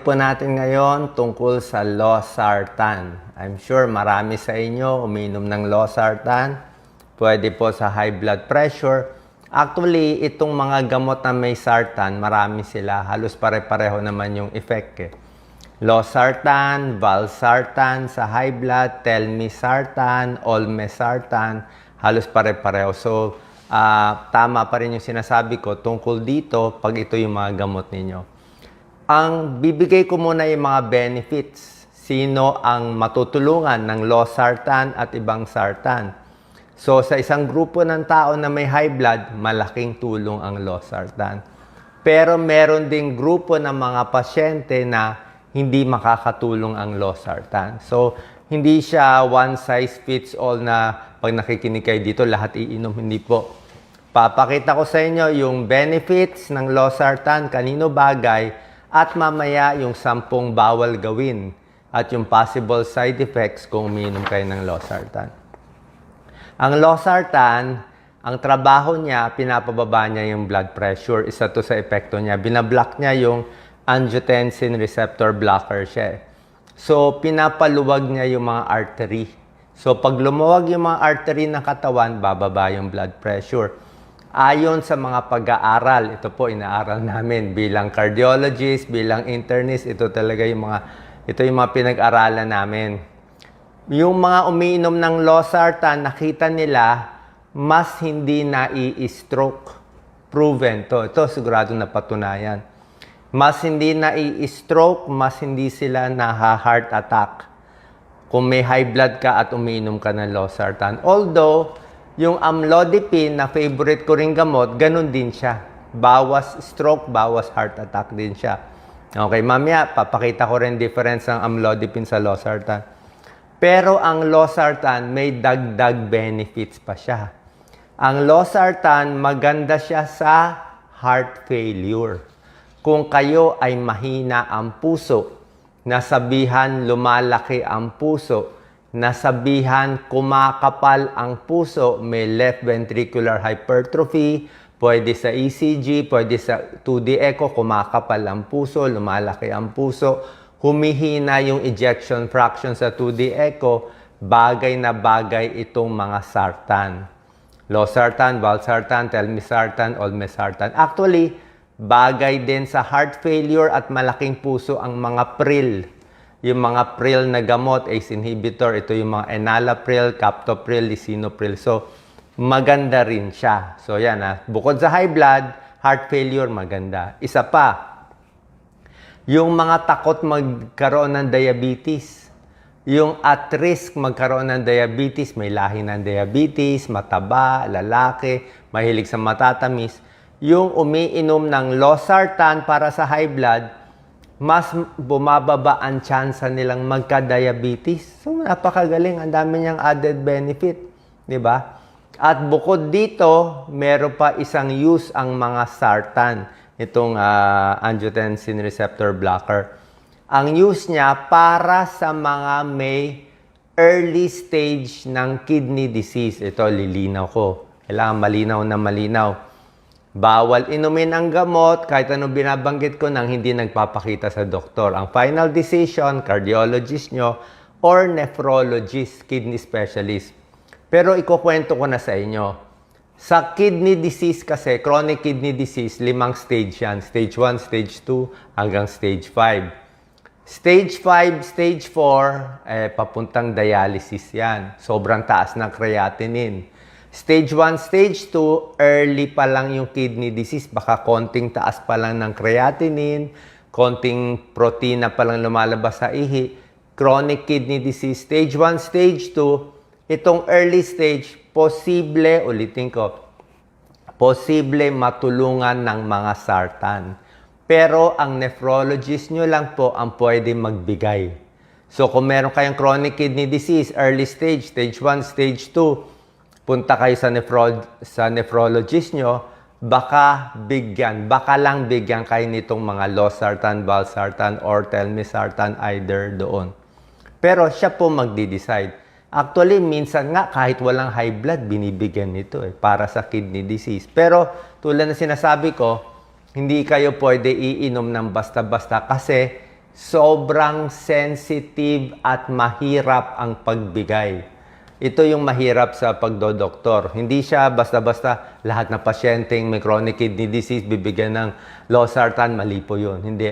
po natin ngayon tungkol sa losartan. I'm sure marami sa inyo uminom ng losartan. Pwede po sa high blood pressure. Actually, itong mga gamot na may sartan, marami sila. Halos pare-pareho naman yung effect eh. Losartan, valsartan sa high blood, telmisartan, olmesartan, halos pare-pareho. So, ah, tama pa rin yung sinasabi ko tungkol dito pag ito yung mga gamot ninyo. Ang bibigay ko muna yung mga benefits. Sino ang matutulungan ng losartan at ibang sartan. So sa isang grupo ng tao na may high blood, malaking tulong ang losartan. Pero meron ding grupo ng mga pasyente na hindi makakatulong ang losartan. So hindi siya one size fits all na pag nakikinig kayo dito, lahat iinom. Hindi po. Papakita ko sa inyo yung benefits ng losartan, kanino bagay, at mamaya yung sampung bawal gawin at yung possible side effects kung umiinom kayo ng losartan. Ang losartan, ang trabaho niya, pinapababa niya yung blood pressure. Isa to sa epekto niya. Binablock niya yung angiotensin receptor blocker siya. So, pinapaluwag niya yung mga artery. So, pag lumuwag yung mga artery ng katawan, bababa yung blood pressure. Ayon sa mga pag-aaral, ito po inaaral namin bilang cardiologist, bilang internist, ito talaga yung mga ito yung mga pinag-aralan namin. Yung mga umiinom ng losartan, nakita nila mas hindi nai-stroke. Proven to. Ito sigurado na patunayan. Mas hindi nai-stroke, mas hindi sila naha-heart attack kung may high blood ka at umiinom ka ng losartan. Although, yung amlodipine na favorite ko ring gamot, ganun din siya. Bawas stroke, bawas heart attack din siya. Okay, mamaya, papakita ko rin difference ng amlodipine sa losartan. Pero ang losartan, may dagdag benefits pa siya. Ang losartan, maganda siya sa heart failure. Kung kayo ay mahina ang puso, nasabihan lumalaki ang puso, nasabihan kumakapal ang puso, may left ventricular hypertrophy, pwede sa ECG, pwede sa 2D echo, kumakapal ang puso, lumalaki ang puso, humihina yung ejection fraction sa 2D echo, bagay na bagay itong mga sartan. Losartan, valsartan, telmisartan, olmesartan. Actually, bagay din sa heart failure at malaking puso ang mga pril. Yung mga pril na gamot, ACE inhibitor, ito yung mga enalapril, captopril, lisinopril. So, maganda rin siya. So, yan ha. Bukod sa high blood, heart failure, maganda. Isa pa, yung mga takot magkaroon ng diabetes. Yung at risk magkaroon ng diabetes, may lahi ng diabetes, mataba, lalaki, mahilig sa matatamis. Yung umiinom ng losartan para sa high blood, mas bumababa ang tsansa nilang magka-diabetes. So, napakagaling. Ang dami niyang added benefit. Di ba? At bukod dito, meron pa isang use ang mga sartan, itong ah, angiotensin receptor blocker. Ang use niya para sa mga may early stage ng kidney disease. Ito, lilinaw ko. Kailangan malinaw na malinaw. Bawal inumin ang gamot kahit anong binabanggit ko nang hindi nagpapakita sa doktor. Ang final decision, cardiologist nyo or nephrologist, kidney specialist. Pero ikukwento ko na sa inyo. Sa kidney disease kasi, chronic kidney disease, limang stage yan. Stage 1, stage 2, hanggang stage 5. Stage 5, stage 4, eh, papuntang dialysis yan. Sobrang taas ng creatinine. Stage 1, stage 2, early pa lang yung kidney disease. Baka konting taas pa lang ng creatinine, konting protina pa lang lumalabas sa ihi. Chronic kidney disease, stage 1, stage 2, itong early stage, posible, ulitin ko, posible matulungan ng mga sartan. Pero ang nephrologist nyo lang po ang pwede magbigay. So kung meron kayong chronic kidney disease, early stage, stage 1, stage 2, punta kayo sa, nephro- sa nephrologist nyo, baka bigyan, baka lang bigyan kayo nitong mga losartan, valsartan, or telmisartan either doon. Pero siya po magdi-decide. Actually, minsan nga kahit walang high blood, binibigyan nito eh, para sa kidney disease. Pero tulad na sinasabi ko, hindi kayo pwede iinom ng basta-basta kasi sobrang sensitive at mahirap ang pagbigay. Ito yung mahirap sa pagdodoktor. Hindi siya basta-basta lahat na pasyenteng may chronic kidney disease bibigyan ng losartan, mali po yun. Hindi.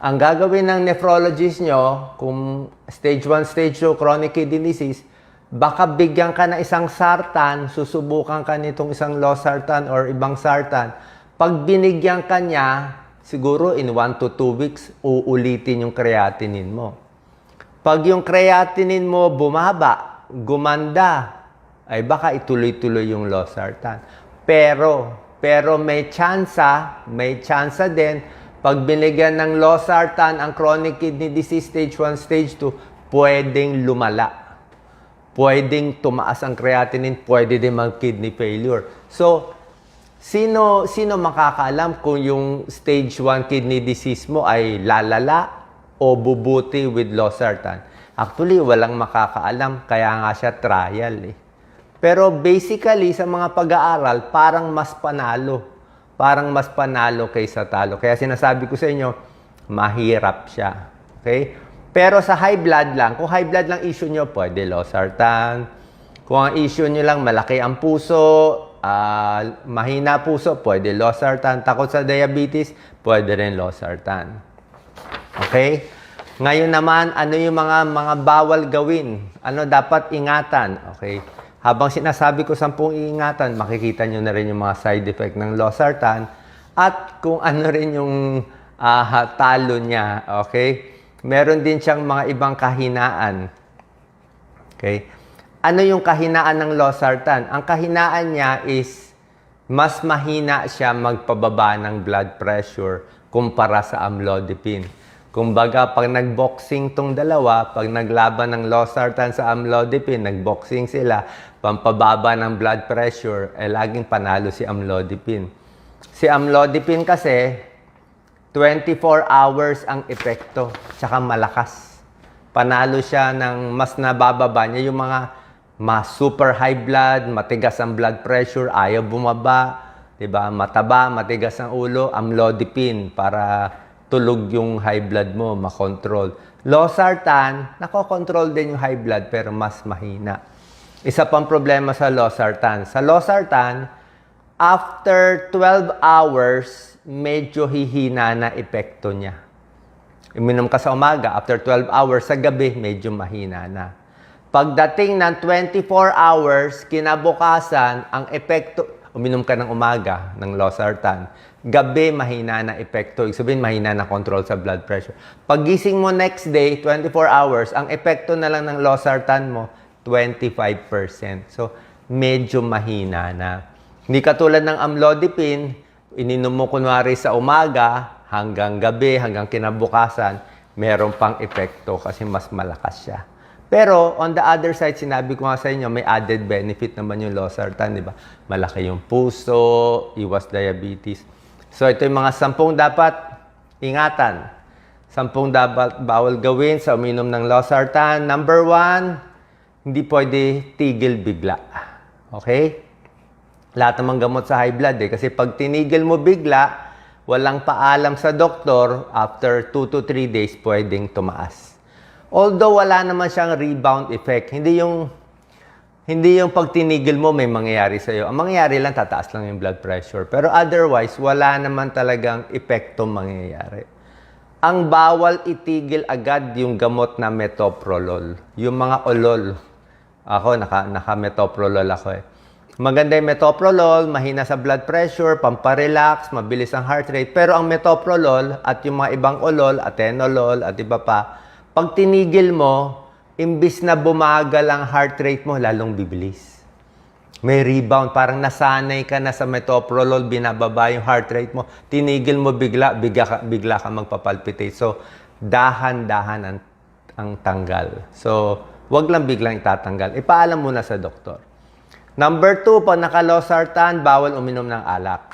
Ang gagawin ng nephrologist nyo, kung stage 1, stage 2 chronic kidney disease, baka bigyan ka na isang sartan, susubukan ka nitong isang losartan or ibang sartan. Pag binigyan ka niya, siguro in 1 to 2 weeks, uulitin yung creatinine mo. Pag yung creatinine mo bumaba, gumanda, ay baka ituloy-tuloy yung losartan. Pero, pero may tsansa, may tsansa din, pag binigyan ng losartan ang chronic kidney disease stage 1, stage 2, pwedeng lumala. Pwedeng tumaas ang creatinine, pwede din mag-kidney failure. So, sino sino makakaalam kung yung stage 1 kidney disease mo ay lalala o bubuti with losartan? Actually, walang makakaalam, kaya nga siya trial eh. Pero basically, sa mga pag-aaral, parang mas panalo. Parang mas panalo kaysa talo. Kaya sinasabi ko sa inyo, mahirap siya. Okay? Pero sa high blood lang, kung high blood lang issue nyo, pwede losartan. Kung ang issue nyo lang, malaki ang puso, ah, mahina puso, pwede losartan. Takot sa diabetes, pwede rin losartan. Okay? Ngayon naman, ano yung mga mga bawal gawin? Ano dapat ingatan? Okay? Habang sinasabi ko sampung iingatan, makikita nyo na rin yung mga side effect ng losartan at kung ano rin yung ah, talo niya. Okay? Meron din siyang mga ibang kahinaan. Okay? Ano yung kahinaan ng losartan? Ang kahinaan niya is mas mahina siya magpababa ng blood pressure kumpara sa amlodipine. Kumbaga, pag nagboxing tong dalawa, pag naglaban ng losartan sa amlodipine, nagboxing sila, pampababa ng blood pressure, eh laging panalo si amlodipine. Si amlodipine kasi, 24 hours ang epekto, tsaka malakas. Panalo siya ng mas nabababa niya yung mga mas super high blood, matigas ang blood pressure, ayaw bumaba, 'di ba? Mataba, matigas ang ulo, amlodipine para tulog yung high blood mo, makontrol. Losartan, nakokontrol din yung high blood pero mas mahina. Isa pang problema sa losartan. Sa losartan, after 12 hours, medyo hihina na epekto niya. Uminom ka sa umaga, after 12 hours, sa gabi, medyo mahina na. Pagdating ng 24 hours, kinabukasan, ang epekto, uminom ka ng umaga ng losartan, gabi mahina na epekto. Ibig sabihin, mahina na control sa blood pressure. Paggising mo next day, 24 hours, ang epekto na lang ng losartan mo, 25%. So, medyo mahina na. Hindi katulad ng amlodipine, ininom mo kunwari sa umaga, hanggang gabi, hanggang kinabukasan, meron pang epekto kasi mas malakas siya. Pero on the other side, sinabi ko nga sa inyo, may added benefit naman yung losartan, di ba? Malaki yung puso, iwas diabetes. So ito yung mga sampung dapat ingatan. Sampung dapat bawal gawin sa uminom ng losartan. Number one, hindi pwede tigil bigla. Okay? Lahat naman gamot sa high blood eh. Kasi pag tinigil mo bigla, walang paalam sa doktor, after 2 to 3 days, pwedeng tumaas. Although wala naman siyang rebound effect, hindi yung hindi yung pag tinigil mo may mangyayari sa iyo. Ang mangyayari lang tataas lang yung blood pressure. Pero otherwise, wala naman talagang epekto mangyayari. Ang bawal itigil agad yung gamot na metoprolol. Yung mga olol. Ako, naka, naka-metoprolol ako eh. Maganda yung metoprolol, mahina sa blood pressure, pamparelax, mabilis ang heart rate. Pero ang metoprolol at yung mga ibang olol, atenolol at iba pa, pag tinigil mo, imbis na bumagal ang heart rate mo, lalong bibilis. May rebound, parang nasanay ka na sa metoprolol, binababa yung heart rate mo, tinigil mo bigla, bigla ka, bigla ka magpapalpitate. So, dahan-dahan ang, ang tanggal. So, wag lang biglang itatanggal. Ipaalam muna sa doktor. Number two, pag nakalosartan, bawal uminom ng alak.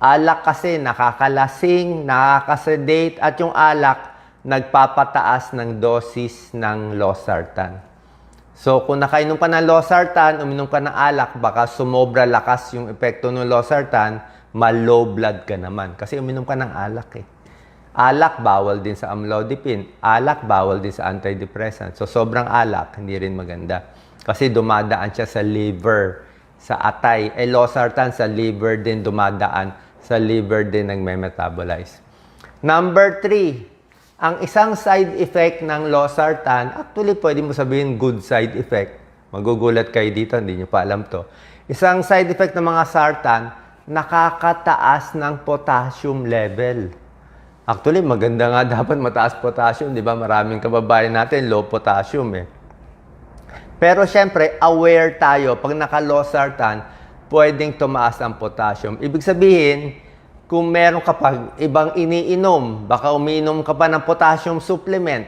Alak kasi nakakalasing, nakakasedate, at yung alak, nagpapataas ng dosis ng losartan. So, kung nakainom ka ng losartan, uminom ka ng alak, baka sumobra lakas yung epekto ng losartan, ma-low blood ka naman. Kasi uminom ka ng alak eh. Alak, bawal din sa amlodipine. Alak, bawal din sa antidepressant. So, sobrang alak, hindi rin maganda. Kasi dumadaan siya sa liver, sa atay. Eh, losartan sa liver din dumadaan. Sa liver din nagme-metabolize. Number three, ang isang side effect ng losartan, actually pwede mo sabihin good side effect. Magugulat kayo dito, hindi nyo pa alam to. Isang side effect ng mga sartan, nakakataas ng potassium level. Actually, maganda nga dapat mataas potassium, di ba? Maraming kababayan natin, low potassium eh. Pero syempre, aware tayo, pag naka-losartan, pwedeng tumaas ang potassium. Ibig sabihin, kung meron ka pa ibang iniinom, baka umiinom ka pa ng potassium supplement,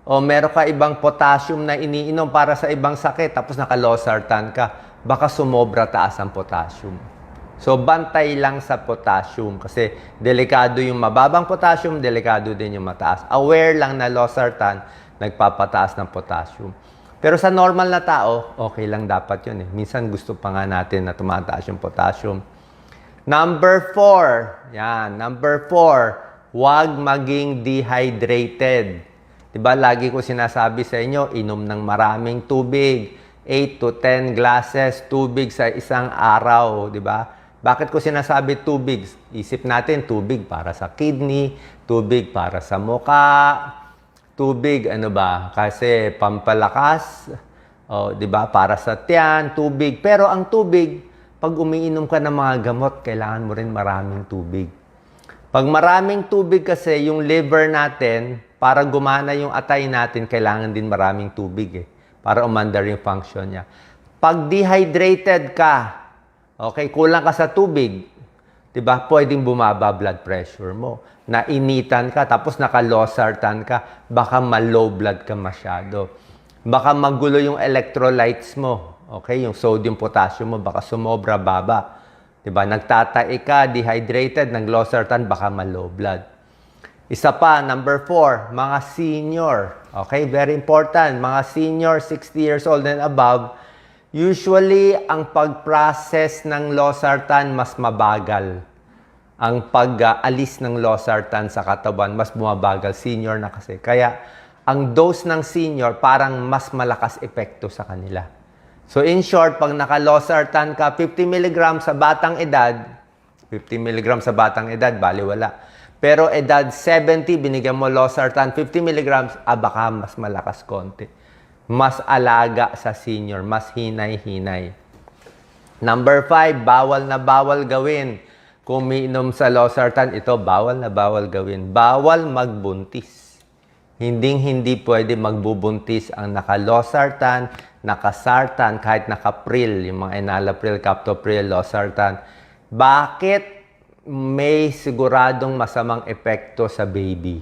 o meron ka ibang potassium na iniinom para sa ibang sakit, tapos naka-losartan ka, baka sumobra taas ang potassium. So, bantay lang sa potassium kasi delikado yung mababang potassium, delikado din yung mataas. Aware lang na losartan, nagpapataas ng potassium. Pero sa normal na tao, okay lang dapat yun eh. Minsan gusto pa nga natin na tumataas yung potassium. Number four, yan, number four, huwag maging dehydrated. Diba, lagi ko sinasabi sa inyo, inom ng maraming tubig. 8 to 10 glasses tubig sa isang araw, di ba? Bakit ko sinasabi tubig? Isip natin, tubig para sa kidney, tubig para sa muka, tubig, ano ba? Kasi pampalakas, oh, 'di ba? Para sa tiyan, tubig. Pero ang tubig, pag umiinom ka ng mga gamot, kailangan mo rin maraming tubig. Pag maraming tubig kasi, yung liver natin, para gumana yung atay natin, kailangan din maraming tubig eh. Para umandar yung function niya. Pag dehydrated ka, okay, kulang ka sa tubig, 'di ba? Pwedeng bumaba blood pressure mo. Nainitan ka tapos naka-losartan ka, baka ma-low blood ka masyado. Baka magulo yung electrolytes mo. Okay, yung sodium potassium mo baka sumobra baba. 'Di ba? Nagtatae ka, dehydrated, nag-losartan, baka ma-low blood. Isa pa, number four, mga senior. Okay, very important. Mga senior, 60 years old and above, usually ang pag-process ng losartan mas mabagal. Ang pag-alis ng losartan sa katawan mas bumabagal. Senior na kasi. Kaya, ang dose ng senior parang mas malakas epekto sa kanila. So in short, pag naka-losartan ka, 50 mg sa batang edad, 50 mg sa batang edad, bali wala. Pero edad 70, binigyan mo losartan 50 mg, ah baka mas malakas konti. Mas alaga sa senior, mas hinay-hinay. Number 5, bawal na bawal gawin. Kung umiinom sa losartan, ito bawal na bawal gawin. Bawal magbuntis. Hinding hindi pwede magbubuntis ang naka-losartan, naka-sartan, kahit naka-pril, yung mga enalapril, captopril, losartan. Bakit may siguradong masamang epekto sa baby.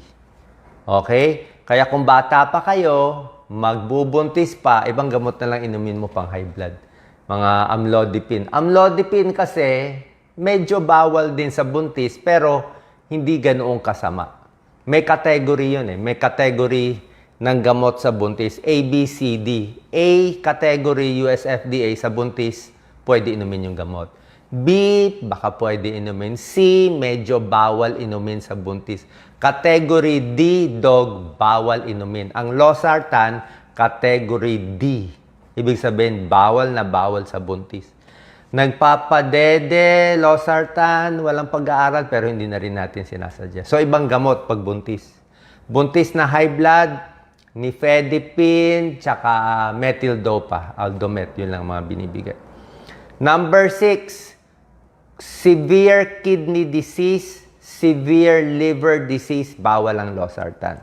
Okay? Kaya kung bata pa kayo, magbubuntis pa, ibang gamot na lang inumin mo pang high blood. Mga amlodipine. Amlodipine kasi, medyo bawal din sa buntis, pero hindi ganoong kasama. May category yun eh. May category ng gamot sa buntis. A, B, C, D. A category US FDA sa buntis, pwede inumin yung gamot. B, baka pwede inumin. C, medyo bawal inumin sa buntis. Category D, dog, bawal inumin. Ang losartan, category D. Ibig sabihin, bawal na bawal sa buntis. Nagpapadede, losartan, walang pag-aaral, pero hindi na rin natin sinasadya. So, ibang gamot pag buntis. Buntis na high blood, nifedipine, tsaka methyl dopa, aldomet, yun lang mga binibigay. Number six, severe kidney disease, severe liver disease, bawal ang losartan.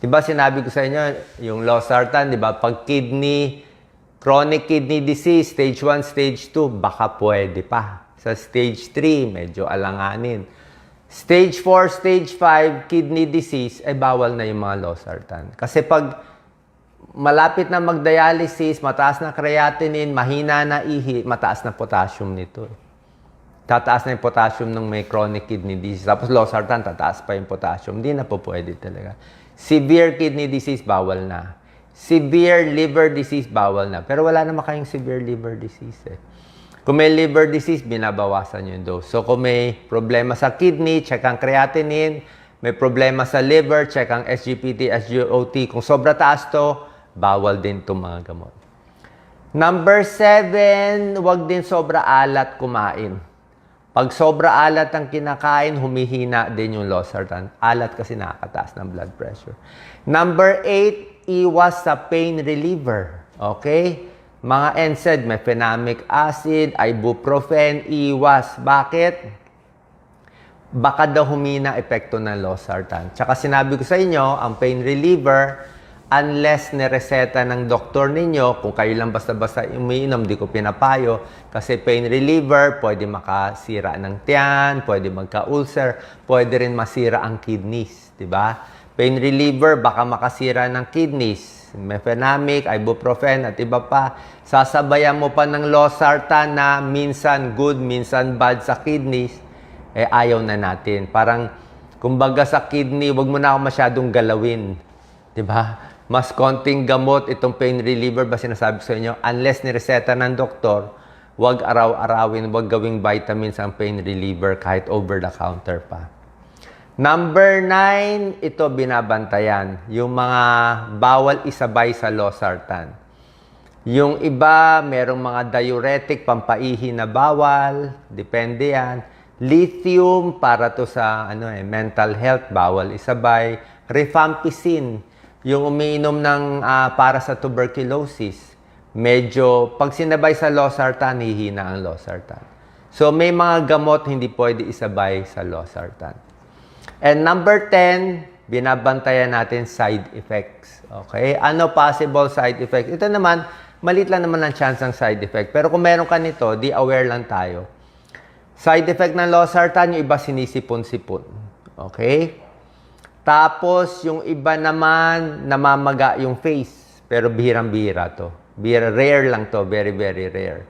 Di ba sinabi ko sa inyo, yung losartan, di ba, pag kidney, chronic kidney disease, stage 1, stage 2, baka pwede pa. Sa stage 3, medyo alanganin. Stage 4, stage 5, kidney disease, ay bawal na yung mga losartan. Kasi pag malapit na mag-dialysis, mataas na creatinine, mahina na ihi, mataas na potassium nito. Tataas na yung potassium ng may chronic kidney disease. Tapos losartan, tataas pa yung potassium. Hindi na po pwede talaga. Severe kidney disease, bawal na. Severe liver disease, bawal na. Pero wala naman kayong severe liver disease eh. Kung may liver disease, binabawasan yung dose. So kung may problema sa kidney, check ang creatinine, may problema sa liver, check ang SGPT, SGOT. Kung sobra taas to, bawal din itong mga gamot. Number seven, huwag din sobra alat kumain. Pag sobra alat ang kinakain, humihina din yung losartan. Alat kasi nakakataas ng blood pressure. Number eight, iwas sa pain reliever. Okay? Mga NSAID, mefenamic acid, ibuprofen, iwas. Bakit? baka daw humina epekto ng losartan. Tsaka sinabi ko sa inyo, ang pain reliever, unless nireseta ng doktor ninyo, kung kayo lang basta-basta umiinom, di ko pinapayo, kasi pain reliever, pwede makasira ng tiyan, pwede magka-ulcer, pwede rin masira ang kidneys, di ba? Pain reliever, baka makasira ng kidneys, mefenamic, ibuprofen, at iba pa. Sasabayan mo pa ng losartan na minsan good, minsan bad sa kidneys, eh ayaw na natin. Parang, kumbaga sa kidney, wag mo na ako masyadong galawin. ba? Mas konting gamot itong pain reliever ba sinasabi sa inyo? Unless nireseta ng doktor, wag araw-arawin, wag gawing vitamins ang pain reliever kahit over the counter pa. Number nine, ito binabantayan. Yung mga bawal isabay sa losartan. Yung iba, merong mga diuretic, pampaihi na bawal. Depende yan. Lithium, para to sa ano eh, mental health, bawal isabay. Rifampicin, yung umiinom ng ah, para sa tuberculosis. Medyo, pag sinabay sa losartan, hihina ang losartan. So, may mga gamot hindi pwede isabay sa losartan. And number 10, binabantayan natin side effects. Okay? Ano possible side effects? Ito naman, malit lang naman ang chance ng side effect. Pero kung meron ka nito, di aware lang tayo. Side effect ng losartan, yung iba sinisipon-sipon. Okay? Tapos, yung iba naman, namamaga yung face. Pero bihirang-bihira to. Bihira, rare lang to. Very, very rare.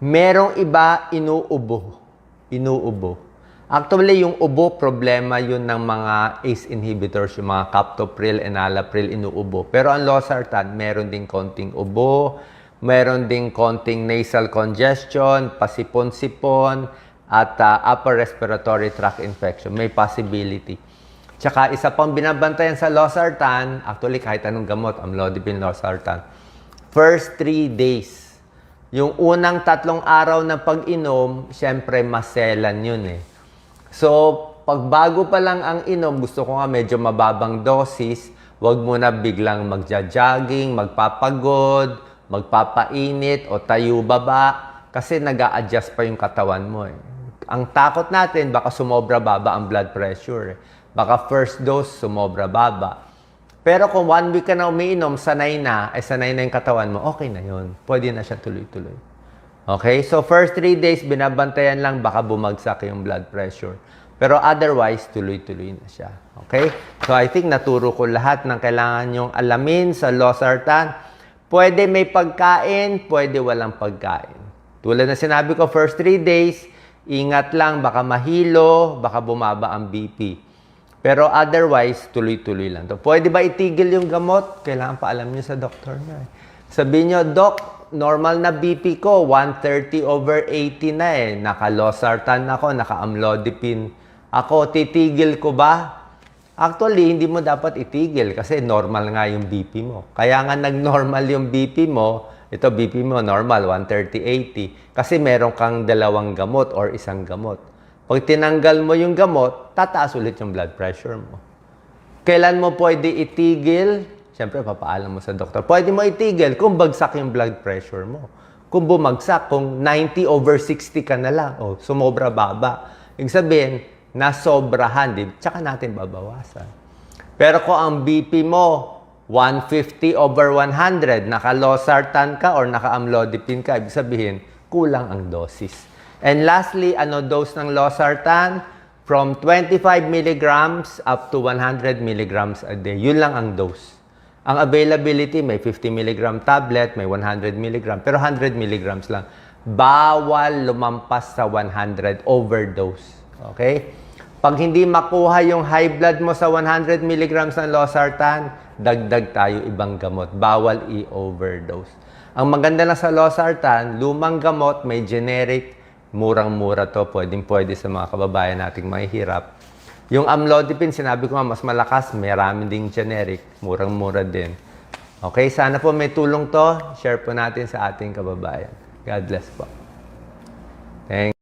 Merong iba, inuubo. Inuubo. Actually, yung ubo, problema yun ng mga ACE inhibitors, yung mga captopril, enalapril, inuubo. Pero ang losartan, meron din konting ubo, meron din konting nasal congestion, pasipon-sipon, at uh, upper respiratory tract infection. May possibility. Tsaka isa pang binabantayan sa losartan, actually kahit anong gamot, amlodipine losartan, first three days. Yung unang tatlong araw na pag-inom, syempre maselan yun eh. So, pag bago pa lang ang inom, gusto ko nga medyo mababang dosis, wag mo na biglang magja-jogging, magpapagod, magpapainit o tayo baba kasi nag adjust pa yung katawan mo eh. Ang takot natin, baka sumobra baba ang blood pressure. eh. Baka first dose, sumobra baba. Pero kung one week ka na umiinom, sanay na, ay sanay na yung katawan mo, okay na yun. Pwede na siya tuloy-tuloy. Okay? So, first three days, binabantayan lang, baka bumagsak yung blood pressure. Pero otherwise, tuloy-tuloy na siya. Okay? So, I think naturo ko lahat ng kailangan nyong alamin sa losartan. Pwede may pagkain, pwede walang pagkain. Tulad na sinabi ko, first three days, ingat lang, baka mahilo, baka bumaba ang BP. Pero otherwise, tuloy-tuloy lang to. Pwede ba itigil yung gamot? Kailangan pa alam nyo sa doktor nyo. Eh. Sabihin nyo, Doc, normal na BP ko, 130 over 80 na eh. Naka-losartan ako, naka-amlodipine ako. Titigil ko ba? Actually, hindi mo dapat itigil kasi normal nga yung BP mo. Kaya nga nag-normal yung BP mo, ito BP mo normal, 130-80. Kasi meron kang dalawang gamot or isang gamot. Pag tinanggal mo yung gamot, tataas ulit yung blood pressure mo. Kailan mo pwede itigil? Siyempre, papaalam mo sa doktor. Pwede mo itigil kung bagsak yung blood pressure mo. Kung bumagsak, kung 90 over 60 ka na lang, o sumobra baba. Ibig sabihin, nasobrahan, di, tsaka natin babawasan. Pero kung ang BP mo, 150 over 100, naka-losartan ka or naka-amlodipine ka, ibig sabihin, kulang ang dosis. And lastly, ano dose ng losartan? From 25 milligrams up to 100 milligrams a day. Yun lang ang dose. Ang availability, may 50 milligram tablet, may 100 milligram, pero 100 milligrams lang. Bawal lumampas sa 100 overdose. Okay? Pag hindi makuha yung high blood mo sa 100 milligrams ng losartan, dagdag tayo ibang gamot. Bawal i-overdose. Ang maganda na sa losartan, lumang gamot, may generic, murang-mura to, pwedeng pwede sa mga kababayan nating mahihirap. Yung amlodipine, sinabi ko nga, mas malakas. Marami ding generic. Murang-mura din. Okay, sana po may tulong to. Share po natin sa ating kababayan. God bless po. Thank